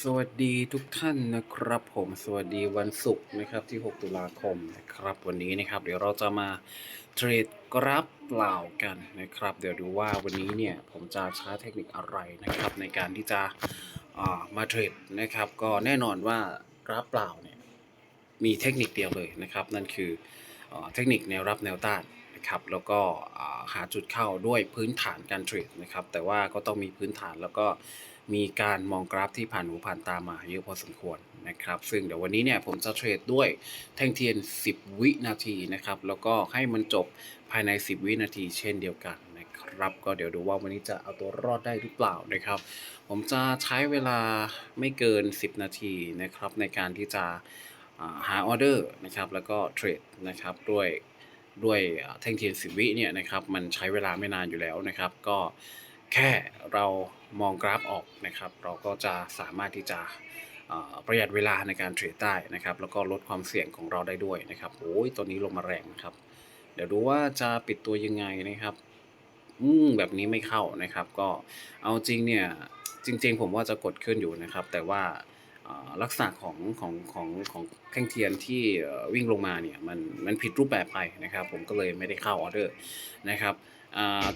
สวัสดีทุกท่านนะครับผมสวัสดีวันศุกร์นะครับที่ 6 ตุลาคมนะครับวันนี้นะครับ เดี๋ยวเราจะมาเทรดกราฟเปล่ากันนะครับ เดี๋ยวดูว่าวันนี้เนี่ยผมจะใช้เทคนิคอะไรนะครับในการที่จะามาเทรดนะครับ ก็แน่นอนว่ากราฟเปล่าเนี่ยมีเทคนิคเดียวเลยนะครับ นั่นคืออเทคนิคแนวรับแนวต้าน นะครับแล้วก็หาจุดเข้าด้วยพื้นฐานการเทรดนะครับแต่ว่าก็ต้องมีพื้นฐานแล้วก็มีการมองกราฟที่ผ่านหูผ่านตามาเยอะพอสมควรนะครับซึ่งเดี๋ยววันนี้เนี่ยผมจะเทรดด้วยแท่งเทียน 10 วินาทีนะครับแล้วก็ให้มันจบภายใน 10 วินาทีเช่นเดียวกันนะครับก็เดี๋ยวดูว่าวันนี้จะเอาตัวรอดได้หรือเปล่านะครับ ผมจะใช้เวลาไม่เกิน 10 นาทีนะครับในการที่จะหาออเดอร์นะครับแล้วก็เทรดนะครับด้วย ด้วยแท่งเทียน10วิเนี่ยนะครับมันใช้เวลาไม่นานอยู่แล้วนะครับ ก็แค่เรามองกราฟออกนะครับ เราก็จะสามารถที่จะประหยัดเวลาในการเทรดได้นะครับ แล้วก็ลดความเสี่ยงของเราได้ด้วยนะครับโอ้ยตัวนี้ลงมาแรงนะครับ เดี๋ยวดูว่าจะปิดตัวยังไงนะครับอืมแบบนี้ไม่เข้านะครับ ก็เอาจริงเนี่ยจริง ๆ ผมว่าจะกดขึ้นอยู่นะครับ แต่ว่า ลักษณะของของของของแท่งเทียนที่วิ่งลงมาเนี่ยมันมันผิดรูปแบบไปนะครับผมก็เลยไม่ได้เข้าออเดอร์นะครับ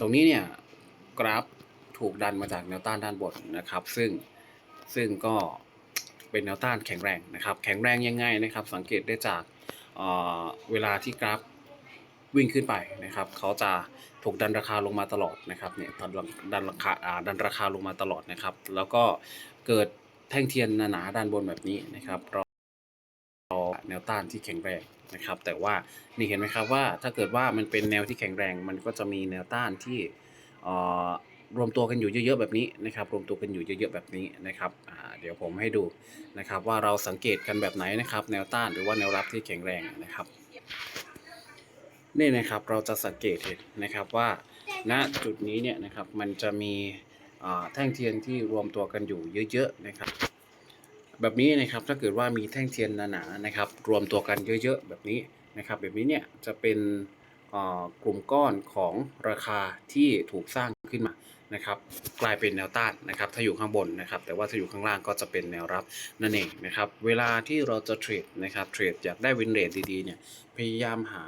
ตรงนี้เนี่ยกราฟถูกดันมาจากแนวต้านด้านบนนะครับ ซึ่งซึ่งก็เป็นแนวต้านแข็งแรงนะครับ แข็งแรงยังไงนะครับ สังเกตได้จากเวลาที่กราฟวิ่งขึ้นไปนะครับเขาจะถูกดันราคาลงมาตลอดนะครับเนี่ยดันดันราคาดันราคาลงมาตลอดนะครับ แล้วก็เกิด แท่งเทียนหนาๆด้านบนแบบนี้นะครับรอแนวต้านที่แข็งแรงนะครับ แต่ว่านี่เห็นไหมครับว่าถ้าเกิดว่ามันเป็นแนวที่แข็งแรง มันก็จะมีแนวต้านที่รวมตัวกันอยู่เยอะๆแบบนี้นะครับรวมตัวกันอยู่เยอะๆแบบนี้นะครับเดี๋ยวผมให้ดูนะครับ ว่าเราสังเกตกันแบบไหนนะครับ แนวต้านหรือว่าแนวรับที่แข็งแรงนะครับนี่นะครับเราจะสังเกตเห็นนะครับว่าณจุดนี้เนี่ยนะครับมันจะมี แท่งเทียนที่รวมตัวกันอยู่เยอะๆนะครับ แบบนี้นะครับถ้าเกิดว่ามีแท่งเทียนหนาๆนะครับ รวมตัวกันเยอะๆแบบนี้นะครับ แบบนี้เนี่ยจะเป็นกลุ่มก้อนของราคาที่ถูกสร้างขึ้นมานะครับกลายเป็นแนวต้านนะครับถ้าอยู่ข้างบนนะครับ แต่ว่าถ้าอยู่ข้างล่างก็จะเป็นแนวรับนั่นเองนะครับเวลาที่เราจะเทรดนะครับเทรดอยากได้วินเรทดีๆเนี่ยพยายามหา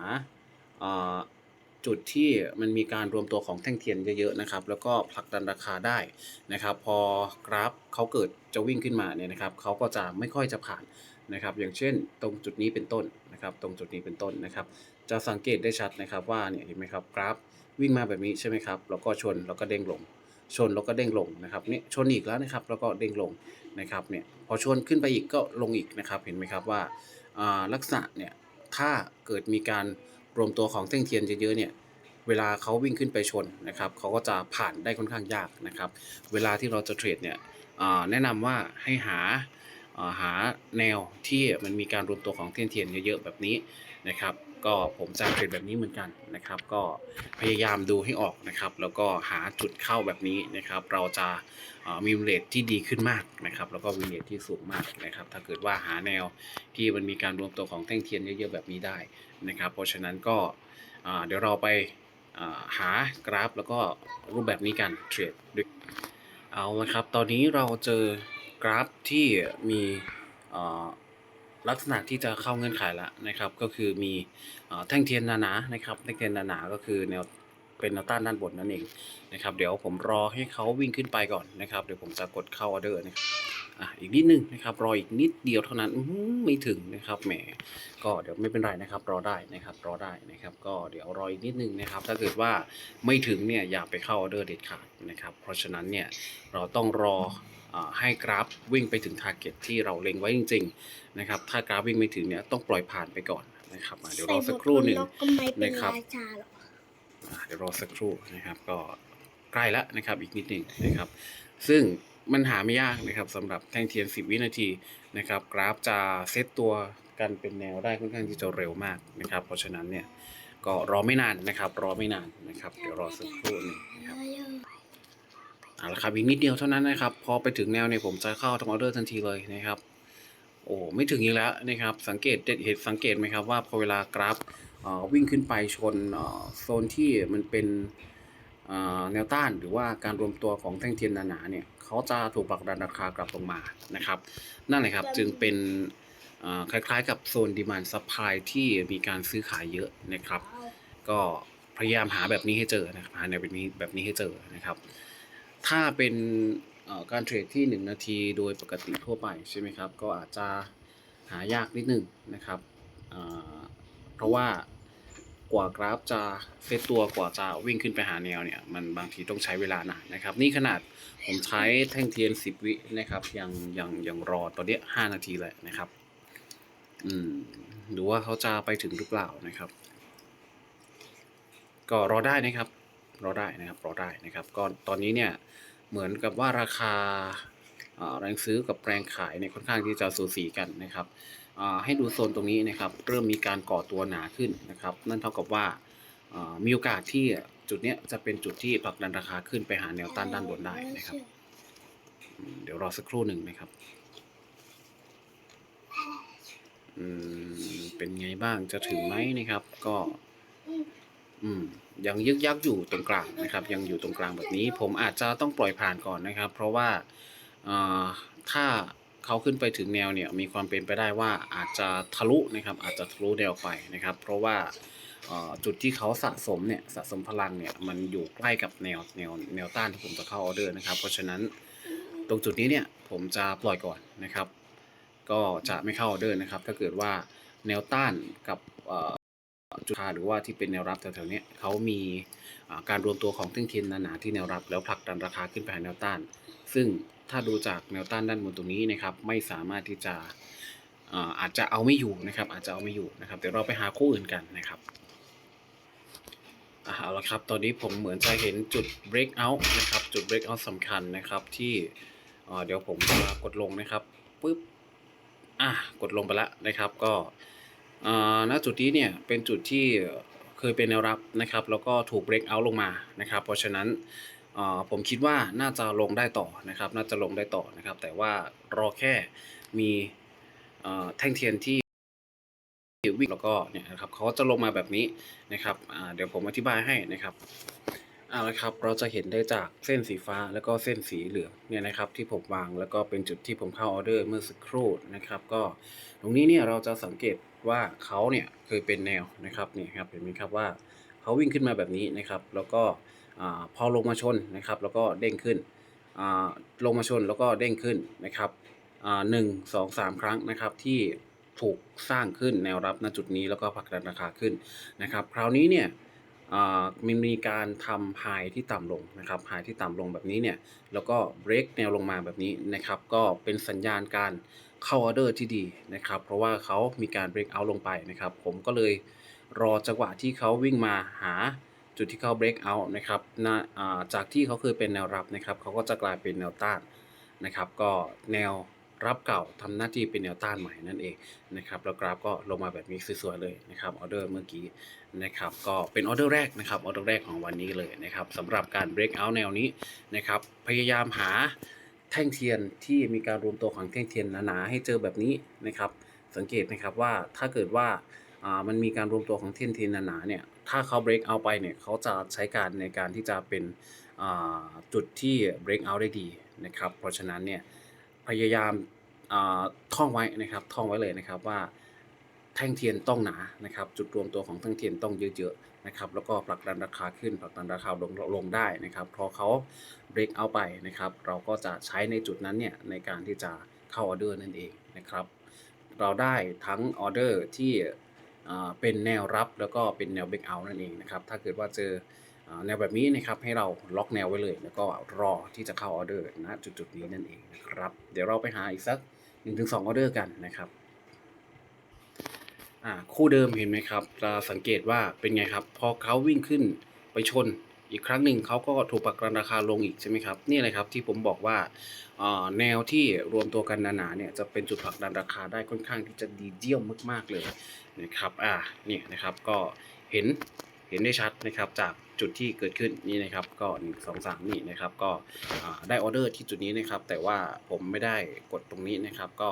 จุดที่มันมีการรวมตัวของแท่งเทียนเยอะๆนะครับ แล้วก็ผลักดันราคาได้นะครับ พอกราฟเขาเกิดจะวิ่งขึ้นมาเนี่ยนะครับเขาก็จะไม่ค่อยจะผ่านนะครับ อย่างเช่น ตรงจุดนี้เป็นต้นนะครับ ตรงจุดนี้เป็นต้นนะครับ จะสังเกตได้ชัดนะครับว่าเนี่ยเห็นไหมครับกราฟวิ่งมาแบบนี้ใช่ไหมครับแล้วก็ชนแล้วก็เด้งลง ชนแล้วก็เด้งลงนะครับเนี่ยชนอีกแล้วนะครับ แล้วก็เด้งลงนะครับเนี่ยพอชนขึ้นไปอีกก็ลงอีกนะครับ เห็นไหมครับว่าอ่าลักษณะเนี่ยถ้าเกิดมีการ รวมตัวของเท่งเทียนเยอะๆเนี่ยเวลาเขาวิ่งขึ้นไปชนนะครับเขาก็จะผ่านได้ค่อนข้างยากนะครับ เวลาที่เราจะเทรดเนี่ยแนะนำว่าให้หาหาแนวที่มันมีการรวมตัวของเท่งเทียนเยอะๆแบบนี้นะครับ ก็ผมจะเทรดแบบนี้เหมือนกันนะครับ ก็พยายามดูให้ออกนะครับ แล้วก็หาจุดเข้าแบบนี้นะครับ เราจะมีเรทที่ดีขึ้นมากนะครับ แล้วก็วินเรทที่สูงมากนะครับ ถ้าเกิดว่าหาแนวที่มันมีการรวมตัวของแท่งเทียนเยอะๆแบบนี้ได้นะครับ เพราะฉะนั้นก็เดี๋ยวเราไปหากราฟ แล้วก็รูปแบบนี้กันเทรดด้วยเอาละครับ ตอนนี้เราเจอกราฟที่มีอ่อ ลักษณะที่จะเข้าเงื่อนไขแล้วนะครับ ก็คือมีแท่งเทียนหนาๆนะครับแท่งเทียนหนาๆก็คือแนวเป็นแนวต้านด้านบนนั่นเองนะครับ เดี๋ยวผมรอให้เขาวิ่งขึ้นไปก่อนนะครับ เดี๋ยวผมจะกดเข้าออเดอร์นะครับอะอีกนิดนึงนะครับ รออีกนิดเดียวเท่านั้นไม่ถึงนะครับแหมก็เดี๋ยวไม่เป็นไรนะครับ รอได้นะครับ รอได้นะครับ ก็เดี๋ยวรออีกนิดนึงนะครับ ถ้าเกิดว่าไม่ถึงเนี่ยอย่าไปเข้าออเดอร์เด็ดขาดนะครับ เพราะฉะนั้นเนี่ยเราต้องรอ ให้กราฟวิ่งไปถึงทาร์เก็ตที่เราเล็งไว้จริงๆนะครับถ้ากราฟวิ่งไม่ถึงเนี่ยต้องปล่อยผ่านไปก่อนนะครับอะเดี๋ยวรอสักครู่หนึ่งใส่บวกลบก็ไม่เป็นนะครับราชาหรอกอะเดี๋ยวรอสักครู่นะครับก็ใกล้แล้วนะครับอีกนิดหนึ่งนะครับ ซึ่งมันหาไม่ยากนะครับสำหรับแท่งเทียน 10 วินาทีนะครับกราฟจะเซตตัวกันเป็นแนวได้ค่อนข้างที่จะเร็วมากนะครับ เพราะฉะนั้นเนี่ยก็รอไม่นานนะครับ รอไม่นานนะครับ เดี๋ยวรอสักครู่หนึ่งนะครับ เอาละครับอีกนิดเดียวเท่านั้นนะครับ พอไปถึงแนวเนี่ยผมจะเข้าทำออเดอร์ทันทีเลยนะครับ โอ้ไม่ถึงอีกแล้วนะครับ สังเกตเห็นสังเกตไหมครับว่าพอเวลากราฟเอ่อวิ่งขึ้นไปชนเอ่อโซนที่มันเป็นเอ่อแนวต้านหรือว่าการรวมตัวของแท่งเทียนหนาๆเนี่ยเขาจะถูกผลักดันราคากลับลงมานะครับ นั่นแหละครับจึงเป็นเอ่อคล้ายๆ กับโซน demand supply ที่มีการซื้อขายเยอะนะครับ ก็พยายามหาแบบนี้ให้เจอนะครับหาแนวแบบนี้แบบนี้ให้เจอนะครับ ถ้าเป็นการเทรดที่ 1 นาทีโดยปกติทั่วไปใช่ไหมครับ ก็อาจจะหายากนิดหนึงนะครับเพราะว่ากว่ากราฟจะเซตตัวกว่าจะวิ่งขึ้นไปหาแนวเนี่ยมันบางทีต้องใช้เวลานานนะครับ นี่ขนาดผมใช้แท่งเทียน 10 วินะครับยังยังยังรอตอนนี้ย5นาทีเลยนะครับอืมหรือว่าเขาจะไปถึงหรือเปล่านะครับ ก็รอได้นะครับ รอได้นะครับรอได้นะครับ ก็ตอนนี้เนี่ยเหมือนกับว่าราคาแรงซื้อกับแรงขายเนี่ยค่อนข้างที่จะสูสีกันนะครับให้ดูโซนตรงนี้นะครับ เริ่มมีการก่อตัวหนาขึ้นนะครับ นั่นเท่ากับว่ามีโอกาสที่จุดนี้จะเป็นจุดที่ผลักดันราคาขึ้นไปหาแนวต้านด้านบนได้นะครับ เดี๋ยวรอสักครู่หนึ่งนะครับเป็นไงบ้างจะถึงไหมนะครับ ก็ อืมยังยึกยักอยู่ตรงกลางนะครับ ยังอยู่ตรงกลางแบบนี้ ผมอาจจะต้องปล่อยผ่านก่อนนะครับ เพราะว่าถ้าเขาขึ้นไปถึงแนวเนี่ยมีความเป็นไปได้ว่าอาจจะทะลุนะครับ อาจจะทะลุแนวไปนะครับ เพราะว่าจุดที่เขาสะสมเนี่ยสะสมพลังเนี่ยมันอยู่ใกล้กับแนวแนวแนวต้านที่ผมจะเข้าออเดอร์นะครับ เพราะฉะนั้นตรงจุดนี้เนี่ยผมจะปล่อยก่อนนะครับ ก็จะไม่เข้าออเดอร์นะครับ ถ้าเกิดว่าแนวต้านกับ จุดคาหรือว่าที่เป็นแนวรับแถวๆนี้เขามีการรวมตัวของเส้นเทียนหนาๆที่แนวรับ แล้วผลักดันราคาขึ้นไปหาแนวต้าน ซึ่งถ้าดูจากแนวต้านด้านบนตรงนี้นะครับไม่สามารถที่จะอาจจะเอาไม่อยู่นะครับ อาจจะเอาไม่อยู่นะครับเดี๋ยวเราไปหาคู่อื่นกันนะครับเอาละครับ ตอนนี้ผมเหมือนจะเห็นจุด breakout นะครับ จุด breakout สำคัญนะครับที่เดี๋ยวผมจะกดลงนะครับปึ๊บอะกดลงไปแล้วนะครับ ก็ ณจุดนี้เนี่ยเป็นจุดที่เคยเป็นแนวรับนะครับ แล้วก็ถูกเบรกเอาท์ลงมานะครับ เพราะฉะนั้นอ่าผมคิดว่าน่าจะลงได้ต่อนะครับ น่าจะลงได้ต่อนะครับ แต่ว่ารอแค่มีอ่าแท่งเทียนที่วิ่งแล้วก็เนี่ยนะครับเขาจะลงมาแบบนี้นะครับอ่าเดี๋ยวผมอธิบายให้นะครับเอาละครับเราจะเห็นได้จากเส้นสีฟ้าแล้วก็เส้นสีเหลืองเนี่ยนะครับที่ผมวางแล้วก็เป็นจุดที่ผมเข้าออเดอร์เมื่อสักครู่นะครับ ก็ตรงนี้เนี่ยเราจะสังเกต ว่าเขาเนี่ยเคยเป็นแนวนะครับนี่ครับเห็นไหมครับว่าเขาวิ่งขึ้นมาแบบนี้นะครับ แล้วก็พอลงมาชนนะครับ แล้วก็เด้งขึ้นลงมาชนแล้วก็เด้งขึ้นนะครับหนึ่งสองสามครั้งนะครับที่ถูกสร้างขึ้นแนวรับณจุดนี้แล้วก็ผลักดันราคาขึ้นนะครับ คราวนี้เนี่ยมันมีการทำไฮที่ต่ำลงนะครับไฮที่ต่ำลงแบบนี้เนี่ยแล้วก็เบรกแนวลงมาแบบนี้นะครับ ก็เป็นสัญญาณการ เข้าออเดอร์ที่ดีนะครับ เพราะว่าเขามีการเบรกเอาลงไปนะครับ ผมก็เลยรอจังหวะที่เขาวิ่งมาหาจุดที่เขาเบรกเอานะครับนะอ่าจากที่เขาเคยเป็นแนวรับนะครับเขาก็จะกลายเป็นแนวต้านนะครับ ก็แนวรับเก่าทำหน้าที่เป็นแนวต้านใหม่นั่นเองนะครับแล้วกราฟก็ลงมาแบบนี้สวยๆเลยนะครับออเดอร์เมื่อกี้นะครับก็เป็นออเดอร์แรกนะครับออเดอร์แรกของวันนี้เลยนะครับสำหรับการเบรกเอาแนวนี้นะครับพยายามหา แท่งเทียนที่มีการรวมตัวของแท่งเทียนหนาๆให้เจอแบบนี้นะครับ สังเกตนะครับว่าถ้าเกิดว่ามันมีการรวมตัวของแท่งเทียนหนาๆเนี่ยถ้าเขา break out ไปเนี่ยเขาจะใช้การในการที่จะเป็นจุดที่ break out ได้ดีนะครับ เพราะฉะนั้นเนี่ยพยายามท่องไว้นะครับท่องไว้เลยนะครับว่า แท่งเทียนต้องหนานะครับ จุดรวมตัวของแท่งเทียนต้องเยอะๆนะครับแล้วก็ผลักดันราคาขึ้นผลักดันราคาลงลงได้นะครับ พอเขาเบรกเอาไปนะครับ เราก็จะใช้ในจุดนั้นเนี่ยในการที่จะเข้าออเดอร์นั่นเองนะครับ เราได้ทั้งออเดอร์ที่เป็นแนวรับแล้วก็เป็นแนวเบรกเอานั่นเองนะครับ ถ้าเกิดว่าเจอแนวแบบนี้นะครับให้เราล็อกแนวไว้เลย แล้วก็รอที่จะเข้าออเดอร์ณจุดๆนี้นั่นเองนะครับ เดี๋ยวเราไปหาอีกสัก1-2ออเดอร์กันนะครับ อ่าคู่เดิมเห็นไหมครับจะสังเกตว่าเป็นไงครับ พอเขาวิ่งขึ้นไปชนอีกครั้งหนึ่งเขาก็ถูกปรับราคาลงอีกใช่ไหมครับนี่เลยครับที่ผมบอกว่าแนวที่รวมตัวกันหนาๆเนี่ยจะเป็นจุดผลักดันราคาได้ค่อนข้างที่จะดีเยี่ยมมากๆเลยนะครับอ่าเนี่ยนะครับก็เห็นเห็นได้ชัดนะครับจากจุดที่เกิดขึ้นนี่นะครับก็หนึ่งสองสามนี่นะครับก็ได้ออเดอร์ที่จุดนี้นะครับแต่ว่าผมไม่ได้กดตรงนี้นะครับก็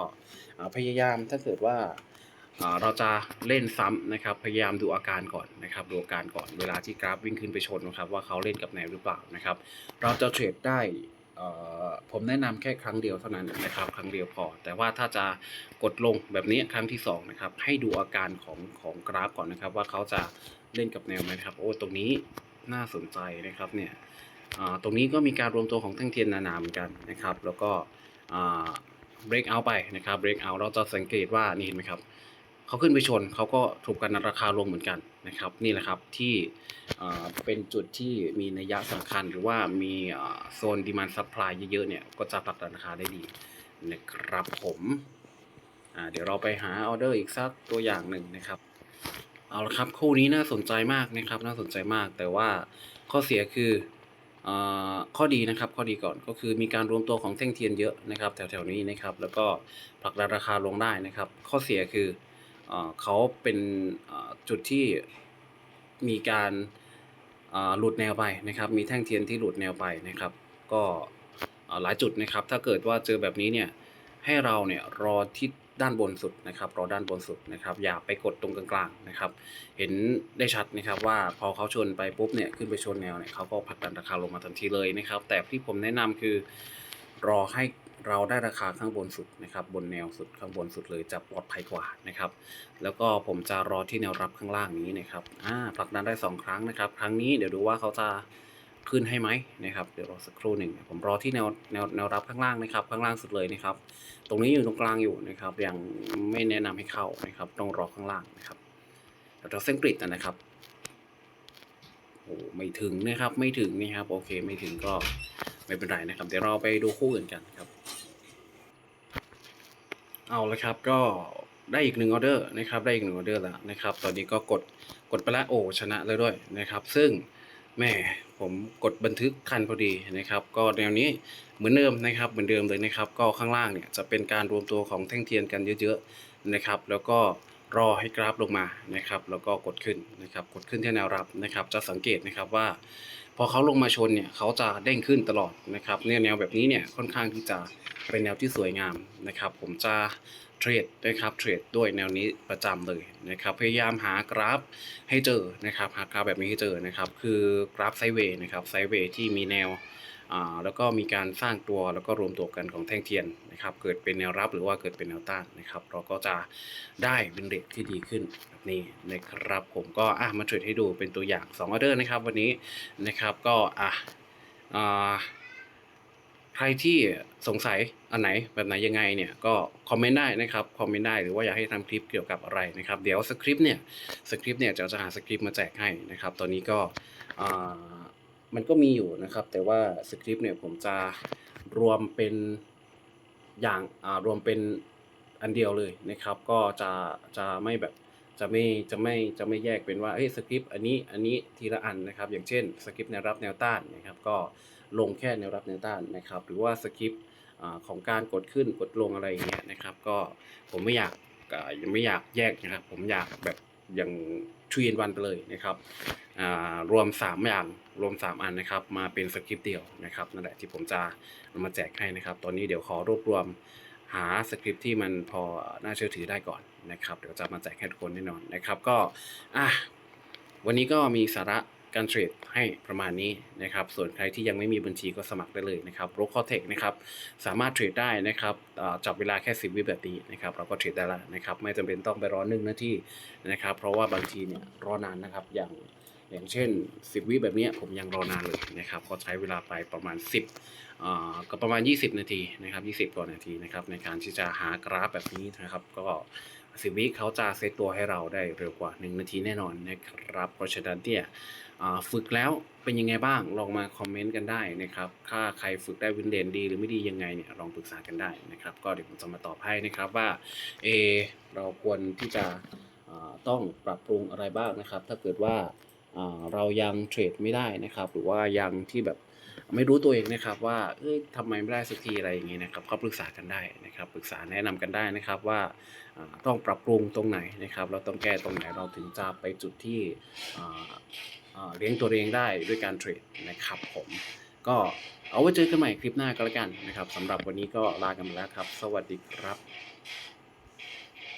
พยายามถ้าเกิดว่า เราจะเล่นซ้ำนะครับ พยายามดูอาการก่อนนะครับดูอาการก่อนเวลาที่กราฟวิ่งขึ้นไปชนนะครับว่าเขาเล่นกับแนวหรือเปล่านะครับ เราจะเทรดได้ผมแนะนำแค่ครั้งเดียวเท่านั้นนะครับ ครั้งเดียวพอ แต่ว่าถ้าจะกดลงแบบนี้ครั้งที่สองนะครับให้ดูอาการของของกราฟก่อนนะครับ ว่าเขาจะเล่นกับแนวไหมครับโอ้ตรงนี้น่าสนใจนะครับเนี่ยตรงนี้ก็มีการรวมตัวของแท่งเทียนนานาเหมือนกันนะครับ แล้วก็ break out ไปนะครับ break out เราจะสังเกตว่านี่เห็นไหมครับ เขาขึ้นไปชนเขาก็ถูกกันราคาลงเหมือนกันนะครับ นี่แหละครับที่เป็นจุดที่มีนัยยะสำคัญ หรือว่ามีโซนดีมานซัพพลายเยอะๆเนี่ยก็จะผลักดันราคาได้ดีนะครับผมเดี๋ยวเราไปหาออเดอร์อีกสักตัวอย่างหนึ่งนะครับ เอาละครับคู่นี้น่าสนใจมากนะครับ น่าสนใจมาก แต่ว่าข้อเสียคืออข้อดีนะครับ ข้อดีก่อนก็คือมีการรวมตัวของแท่งเทียนเยอะนะครับ แถวๆนี้นะครับ แล้วก็ผลักดันราคาลงได้นะครับ ข้อเสียคือ เขาเป็นจุดที่มีการหลุดแนวไปนะครับ มีแท่งเทียนที่หลุดแนวไปนะครับ ก็หลายจุดนะครับ ถ้าเกิดว่าเจอแบบนี้เนี่ยให้เราเนี่ยรอที่ด้านบนสุดนะครับ รอด้านบนสุดนะครับ อย่าไปกดตรงกลางๆนะครับ เห็นได้ชัดนะครับว่าพอเขาชนไปปุ๊บเนี่ยขึ้นไปชนแนวเนี่ยเขาก็ผลักดันราคาลงมาทันทีเลยนะครับ แต่ที่ผมแนะนำคือรอให้ เราได้ราคาข้างบนสุดนะครับ บนแนวสุดข้างบนสุดเลยจะปลอดภัยกว่านะครับ แล้วก็ผมจะรอที่แนวรับข้างล่างนี้นะครับอ่าผลักดันได้สองครั้งนะครับ ครั้งนี้เดี๋ยวดูว่าเขาจะขึ้นให้ไหมนะครับเดี๋ยวรอสักครู่หนึ่งผมรอที่แนวแนวแนวรับข้างล่างนะครับ ข้างล่างสุดเลยนะครับ ตรงนี้อยู่ตรงกลางอยู่นะครับ ยังไม่แนะนำให้เข้านะครับ ต้องรอข้างล่างนะครับเราเส้นกริดนะครับโอ้ไม่ถึงนะครับไม่ถึงนะครับโอเคไม่ถึงก็ไม่เป็นไรนะครับ เดี๋ยวเราไปดูคู่อื่นกันครับ เอาละครับก็ได้อีกหนึ่งออเดอร์นะครับได้อีกหนึ่งออเดอร์แล้วนะครับ ตอนนี้ก็กดกดไปแล้วโอ้ชนะเลยด้วยนะครับ ซึ่งแม่ผมกดบันทึกคันพอดีนะครับ ก็แนวนี้เหมือนเดิมนะครับ เหมือนเดิมเลยนะครับ ก็ข้างล่างเนี่ยจะเป็นการรวมตัวของแท่งเทียนกันเยอะๆนะครับ แล้วก็รอให้กราฟลงมานะครับ แล้วก็กดขึ้นนะครับ กดขึ้นที่แนวรับนะครับ จะสังเกตนะครับว่า พอเขาลงมาชนเนี่ยเขาจะเด้งขึ้นตลอดนะครับเนี่ยแนวแบบนี้เนี่ยค่อนข้างที่จะเป็นแนวที่สวยงามนะครับ ผมจะเทรดนะครับเทรดด้วยแนวนี้ประจำเลยนะครับ พยายามหากราฟให้เจอนะครับ หากราฟแบบนี้ให้เจอนะครับ คือกราฟไซเวย์นะครับไซเวย์ที่มีแนว แล้วก็มีการสร้างตัวแล้วก็รวมตัวกันของแท่งเทียนนะครับ เกิดเป็นแนวรับหรือว่าเกิดเป็นแนวต้านนะครับ เราก็จะได้เป็นเรทที่ดีขึ้นแบบนี้นะครับ ผมก็อะมาเทรดให้ดูเป็นตัวอย่าง2ออเดอร์นะครับ วันนี้นะครับก็อะใครที่สงสัยอันไหนแบบไหนยังไงเนี่ยก็คอมเมนต์ได้นะครับคอมเมนต์ได้หรือว่าอยากให้ทำคลิปเกี่ยวกับอะไรนะครับ เดี๋ยวสคริปต์เนี่ยสคริปต์เนี่ยจะจะหาสคริปต์มาแจกให้นะครับ ตอนนี้ก็อ่า มันก็มีอยู่นะครับ แต่ว่าสคริปต์เนี่ยผมจะรวมเป็นอย่างอ่ารวมเป็นอันเดียวเลยนะครับ ก็จะจะไม่แบบจะไม่จะไม่จะไม่แยกเป็นว่าเฮ้ยสคริปต์อันนี้อันนี้ทีละอันนะครับ อย่างเช่นสคริปต์แนวรับแนวต้านนะครับ ก็ลงแค่แนวรับแนวต้านนะครับ หรือว่าสคริปต์อ่าของการกดขึ้นกดลงอะไรอย่างเงี้ยนะครับ ก็ผมไม่อยากอ่ายังไม่อยากแยกนะครับ ผมอยากแบบอย่างทรีนวันไปเลยนะครับ รวม 3 อย่างรวม 3 อันนะครับ มาเป็นสคริปต์เดียวนะครับนั่นแหละที่ผมจะเอามาแจกให้นะครับ ตอนนี้เดี๋ยวขอรวบรวมหาสคริปต์ที่มันพอน่าเชื่อถือได้ก่อนนะครับ เดี๋ยวจะมาแจกให้ทุกคนแน่นอนนะครับก็อะวันนี้ก็มีสาระการเทรดให้ประมาณนี้นะครับ ส่วนใครที่ยังไม่มีบัญชีก็สมัครได้เลยนะครับโรคคอเทคนะครับ สามารถเทรดได้นะครับจับเวลาแค่ 10 วิแบบนี้นะครับ เราก็เทรดได้แล้วนะครับ ไม่จำเป็นต้องไปรอหนึ่งนาทีนะครับ เพราะว่าบางทีเนี่ยรอนานนะครับ อย่าง อย่างเช่น 10 วิแบบนี้ผมยังรอนานเลยนะครับ ก็ใช้เวลาไปประมาณ 10อ่าก็ประมาณ 20 นาทีนะครับ20กว่านาทีนะครับในการที่จะหากราฟแบบนี้นะครับ ก็สิวิเขาจะเซตตัวให้เราได้เร็วกว่า 1 นาทีแน่นอนนะครับ เพราะฉะนั้นเนี่ยฝึกแล้วเป็นยังไงบ้างลองมาคอมเมนต์กันได้นะครับถ้าใครฝึกได้วินเดนดี หรือไม่ดียังไงเนี่ยลองปรึกษากันได้นะครับ ก็เดี๋ยวผมจะมาตอบให้นะครับว่าเอเราควรที่จะต้องปรับปรุงอะไรบ้างนะครับ ถ้าเกิดว่า เรายังเทรดไม่ได้นะครับ หรือว่ายังที่แบบไม่รู้ตัวเองนะครับว่าเอ้ยทำไมไม่ได้สักทีอะไรอย่างงี้นะครับก็ปรึกษากันได้นะครับปรึกษาแนะนำกันได้นะครับว่าต้องปรับปรุงตรงไหนนะครับ เราต้องแก้ตรงไหนเราถึงจะไปจุดที่เลี้ยงตัวเองได้ด้วยการเทรดนะครับผมก็เอาไว้เจอกันใหม่คลิปหน้าก็แล้วกันนะครับสำหรับวันนี้ก็ลากันไปแล้วครับ สวัสดีครับ